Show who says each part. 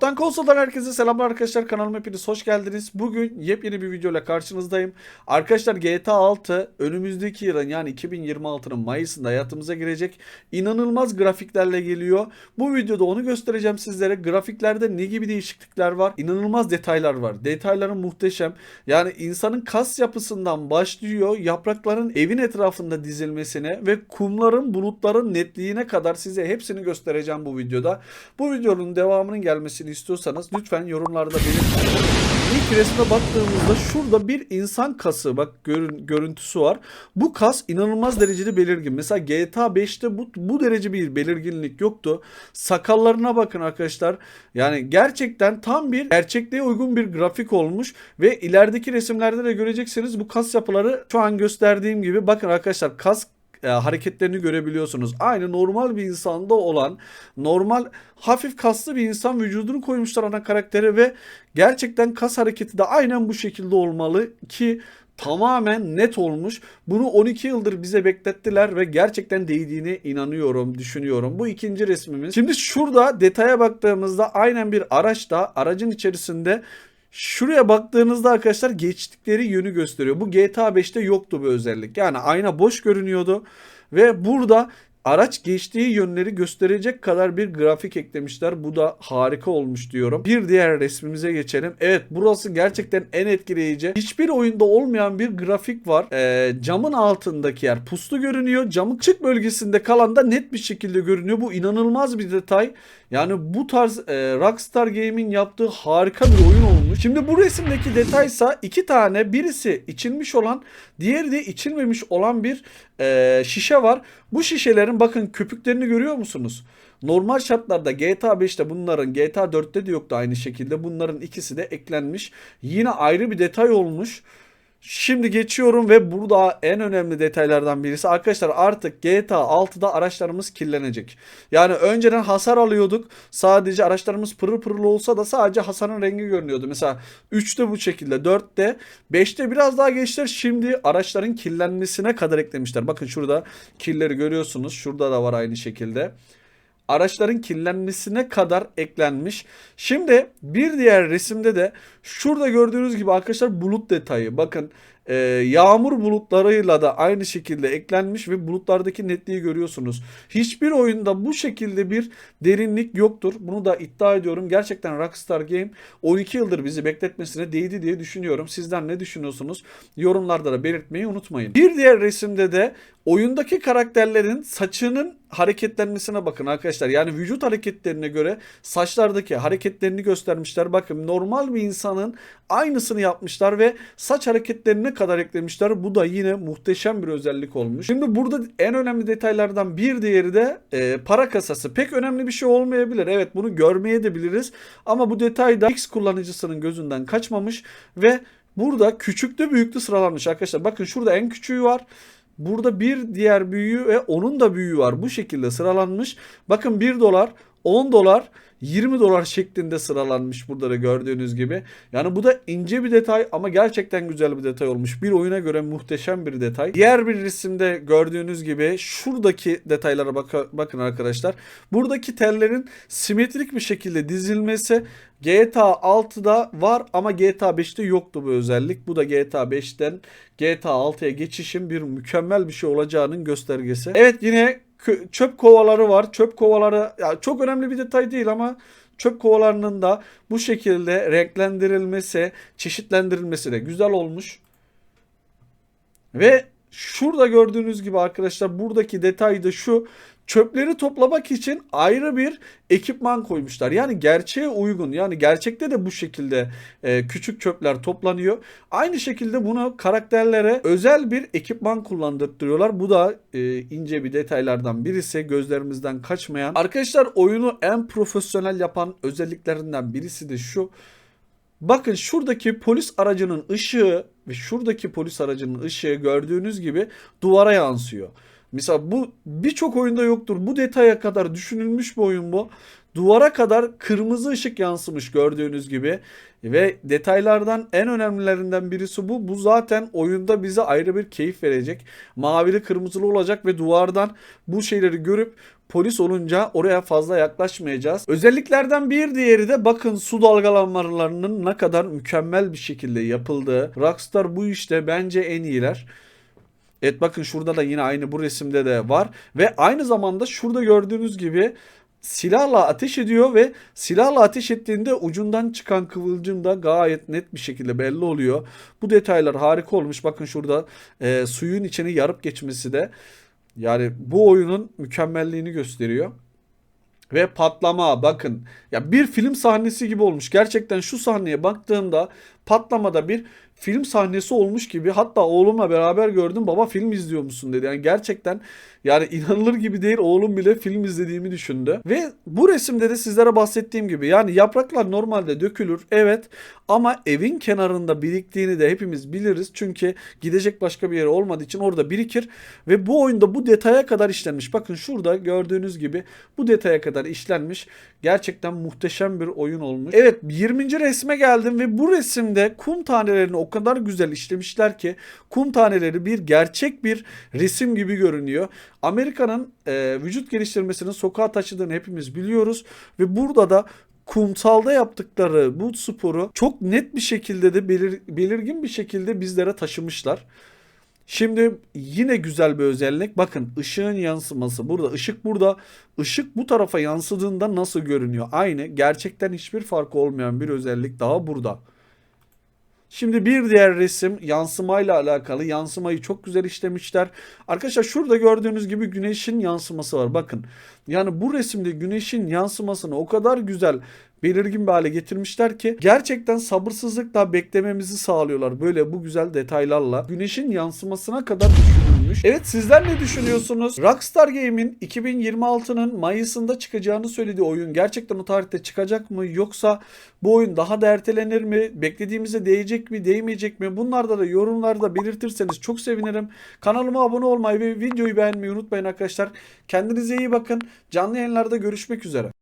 Speaker 1: Kaptan Konsol'dan herkese selamlar arkadaşlar. Kanalıma hepiniz hoş geldiniz. Bugün yepyeni bir videoyla karşınızdayım. Arkadaşlar GTA 6 önümüzdeki yılın yani 2026'nın Mayıs'ında hayatımıza girecek. İnanılmaz grafiklerle geliyor. Bu videoda onu göstereceğim sizlere. Grafiklerde ne gibi değişiklikler var? İnanılmaz detaylar var. Detayları muhteşem. Yani insanın kas yapısından başlıyor. Yaprakların evin etrafında dizilmesine ve kumların bulutların netliğine kadar size hepsini göstereceğim bu videoda. Bu videonun devamının gelmesini istiyorsanız lütfen yorumlarda belirtin. İlk resme baktığımızda şurada bir insan kası bak görün, görüntüsü var. Bu kas inanılmaz derecede belirgin. Mesela GTA 5'te bu, bu derece bir belirginlik yoktu. Sakallarına bakın arkadaşlar. Yani gerçekten tam bir gerçekliğe uygun bir grafik olmuş ve ilerideki resimlerde de göreceksiniz bu kas yapıları şu an gösterdiğim gibi bakın arkadaşlar kas e, hareketlerini görebiliyorsunuz. Aynı normal bir insanda olan normal hafif kaslı bir insan vücudunu koymuşlar ana karaktere ve gerçekten kas hareketi de aynen bu şekilde olmalı ki tamamen net olmuş. Bunu 12 yıldır bize beklettiler ve gerçekten değdiğine inanıyorum, düşünüyorum. Bu ikinci resmimiz. Şimdi şurada detaya baktığımızda aynen bir araçta aracın içerisinde Şuraya baktığınızda arkadaşlar geçtikleri yönü gösteriyor. Bu GTA 5'te yoktu bu özellik. Yani ayna boş görünüyordu ve burada araç geçtiği yönleri gösterecek kadar bir grafik eklemişler. Bu da harika olmuş diyorum. Bir diğer resmimize geçelim. Evet burası gerçekten en etkileyici. Hiçbir oyunda olmayan bir grafik var. Ee, camın altındaki yer puslu görünüyor. Camın çık bölgesinde kalan da net bir şekilde görünüyor. Bu inanılmaz bir detay. Yani bu tarz e, Rockstar Game'in yaptığı harika bir oyun olmuş. Şimdi bu resimdeki detaysa iki tane birisi içilmiş olan diğeri de içilmemiş olan bir e, şişe var. Bu şişelerin bakın köpüklerini görüyor musunuz? Normal şartlarda GTA 5'te bunların GTA 4'te de yoktu aynı şekilde. Bunların ikisi de eklenmiş. Yine ayrı bir detay olmuş. Şimdi geçiyorum ve burada en önemli detaylardan birisi arkadaşlar artık GTA 6'da araçlarımız kirlenecek. Yani önceden hasar alıyorduk. Sadece araçlarımız pırıl pırıl olsa da sadece hasarın rengi görünüyordu. Mesela 3'te bu şekilde 4'te 5'te biraz daha geçtiler. Şimdi araçların kirlenmesine kadar eklemişler. Bakın şurada kirleri görüyorsunuz. Şurada da var aynı şekilde araçların kirlenmesine kadar eklenmiş. Şimdi bir diğer resimde de şurada gördüğünüz gibi arkadaşlar bulut detayı. Bakın e, yağmur bulutlarıyla da aynı şekilde eklenmiş ve bulutlardaki netliği görüyorsunuz. Hiçbir oyunda bu şekilde bir derinlik yoktur. Bunu da iddia ediyorum. Gerçekten Rockstar Game 12 yıldır bizi bekletmesine değdi diye düşünüyorum. Sizler ne düşünüyorsunuz? Yorumlarda da belirtmeyi unutmayın. Bir diğer resimde de oyundaki karakterlerin saçının hareketlenmesine bakın arkadaşlar. Yani vücut hareketlerine göre saçlardaki hareketlerini göstermişler. Bakın normal bir insanın aynısını yapmışlar ve saç hareketlerine kadar eklemişler. Bu da yine muhteşem bir özellik olmuş. Şimdi burada en önemli detaylardan bir diğeri de e, para kasası. Pek önemli bir şey olmayabilir. Evet bunu görmeye de biliriz. Ama bu detay da X kullanıcısının gözünden kaçmamış ve burada küçüklü büyüklü sıralanmış arkadaşlar. Bakın şurada en küçüğü var. Burada bir diğer büyüğü ve onun da büyüğü var. Bu şekilde sıralanmış. Bakın 1 dolar, 10 dolar, 20 dolar şeklinde sıralanmış burada da gördüğünüz gibi. Yani bu da ince bir detay ama gerçekten güzel bir detay olmuş. Bir oyuna göre muhteşem bir detay. Diğer bir resimde gördüğünüz gibi şuradaki detaylara bak bakın arkadaşlar. Buradaki tellerin simetrik bir şekilde dizilmesi GTA 6'da var ama GTA 5'te yoktu bu özellik. Bu da GTA 5'ten GTA 6'ya geçişin bir mükemmel bir şey olacağının göstergesi. Evet yine çöp kovaları var. Çöp kovaları ya çok önemli bir detay değil ama çöp kovalarının da bu şekilde renklendirilmesi, çeşitlendirilmesi de güzel olmuş. Ve şurada gördüğünüz gibi arkadaşlar buradaki detay da şu çöpleri toplamak için ayrı bir ekipman koymuşlar. Yani gerçeğe uygun. Yani gerçekte de bu şekilde e, küçük çöpler toplanıyor. Aynı şekilde bunu karakterlere özel bir ekipman kullandırıyorlar. Bu da e, ince bir detaylardan birisi. Gözlerimizden kaçmayan. Arkadaşlar oyunu en profesyonel yapan özelliklerinden birisi de şu. Bakın şuradaki polis aracının ışığı ve şuradaki polis aracının ışığı gördüğünüz gibi duvara yansıyor. Mesela bu birçok oyunda yoktur. Bu detaya kadar düşünülmüş bir oyun bu. duvara kadar kırmızı ışık yansımış gördüğünüz gibi. Ve detaylardan en önemlilerinden birisi bu. Bu zaten oyunda bize ayrı bir keyif verecek. Mavili kırmızılı olacak ve duvardan bu şeyleri görüp polis olunca oraya fazla yaklaşmayacağız. Özelliklerden bir diğeri de bakın su dalgalanmalarının ne kadar mükemmel bir şekilde yapıldığı. Rockstar bu işte bence en iyiler. Evet bakın şurada da yine aynı bu resimde de var. Ve aynı zamanda şurada gördüğünüz gibi silahla ateş ediyor ve silahla ateş ettiğinde ucundan çıkan kıvılcım da gayet net bir şekilde belli oluyor. Bu detaylar harika olmuş. Bakın şurada e, suyun içini yarıp geçmesi de yani bu oyunun mükemmelliğini gösteriyor. Ve patlama bakın ya bir film sahnesi gibi olmuş. Gerçekten şu sahneye baktığımda patlamada bir film sahnesi olmuş gibi. Hatta oğlumla beraber gördüm. Baba film izliyor musun dedi. Yani gerçekten yani inanılır gibi değil. Oğlum bile film izlediğimi düşündü. Ve bu resimde de sizlere bahsettiğim gibi yani yapraklar normalde dökülür. Evet ama evin kenarında biriktiğini de hepimiz biliriz. Çünkü gidecek başka bir yere olmadığı için orada birikir. Ve bu oyunda bu detaya kadar işlenmiş. Bakın şurada gördüğünüz gibi bu detaya kadar işlenmiş. Gerçekten muhteşem bir oyun olmuş. Evet 20. resme geldim ve bu resimde kum tanelerini o kadar güzel işlemişler ki kum taneleri bir gerçek bir resim gibi görünüyor. Amerika'nın e, vücut geliştirmesinin sokağa taşıdığını hepimiz biliyoruz ve burada da kumsalda yaptıkları bu sporu çok net bir şekilde de belir, belirgin bir şekilde bizlere taşımışlar. Şimdi yine güzel bir özellik. Bakın ışığın yansıması burada. ışık burada. Işık bu tarafa yansıdığında nasıl görünüyor? Aynı. Gerçekten hiçbir farkı olmayan bir özellik daha burada. Şimdi bir diğer resim yansımayla alakalı. Yansımayı çok güzel işlemişler. Arkadaşlar şurada gördüğünüz gibi güneşin yansıması var. Bakın. Yani bu resimde güneşin yansımasını o kadar güzel belirgin bir hale getirmişler ki gerçekten sabırsızlıkla beklememizi sağlıyorlar. Böyle bu güzel detaylarla. Güneşin yansımasına kadar düşünülmüş. Evet sizler ne düşünüyorsunuz? Rockstar Game'in 2026'nın Mayıs'ında çıkacağını söylediği oyun gerçekten o tarihte çıkacak mı? Yoksa bu oyun daha da ertelenir mi? Beklediğimize değecek mi, değmeyecek mi? Bunlarda da yorumlarda belirtirseniz çok sevinirim. Kanalıma abone olmayı ve videoyu beğenmeyi unutmayın arkadaşlar. Kendinize iyi bakın. Canlı yayınlarda görüşmek üzere.